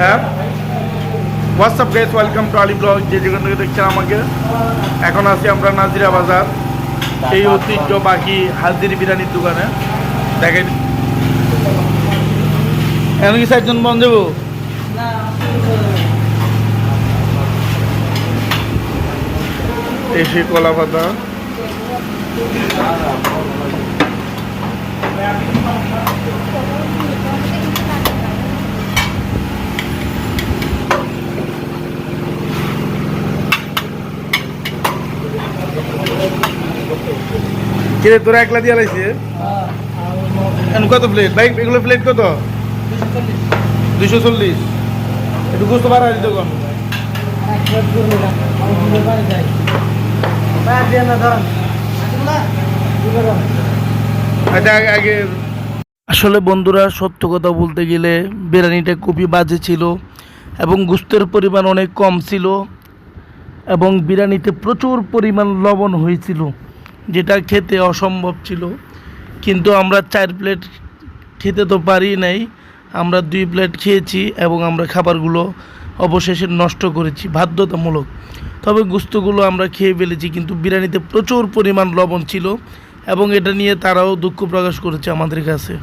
হ্যাঁ? What's up guys welcome to Ali blog যে যেখান থেকে দেখছেন আমাকে। এখন আছি আমরা নাজিরা বাজার, এই ঐতিহ্যবাহী হাজির বিরিয়ানির দোকানে। দেখেন। এখন কি চারজন বন্ধ দেবো এসে কলা পাতা। কিরে তোরা একলা দিয়ে লাইছে? কত প্লেট ভাই এগুলো প্লেট কত? দুশো চল্লিশ। একটু বুঝতে পারা দিত কোন আচ্ছা আগে আগে। আসলে বন্ধুরা সত্য কথা বলতে গেলে বিরিয়ানিটা খুবই বাজে ছিল এবং গুস্তের পরিমাণ অনেক কম ছিল এবং বিরিয়ানিতে প্রচুর পরিমাণ লবণ হয়েছিল। যেটা খেতে অসম্ভব ছিল। কিন্তু আমরা চার প্লেট খেতে তো পারি নাই। আমরা দুই প্লেট খেয়েছি এবং আমরা খাবারগুলো অবশেষে নষ্ট করেছি, বাধ্যতামূলক। তবে গুস্তগুলো আমরা খেয়ে ফেলেছি, কিন্তু বিরিয়ানিতে প্রচুর পরিমাণ লবণ ছিল এবং এটা নিয়ে তারাও দুঃখ প্রকাশ করেছে আমাদের কাছে।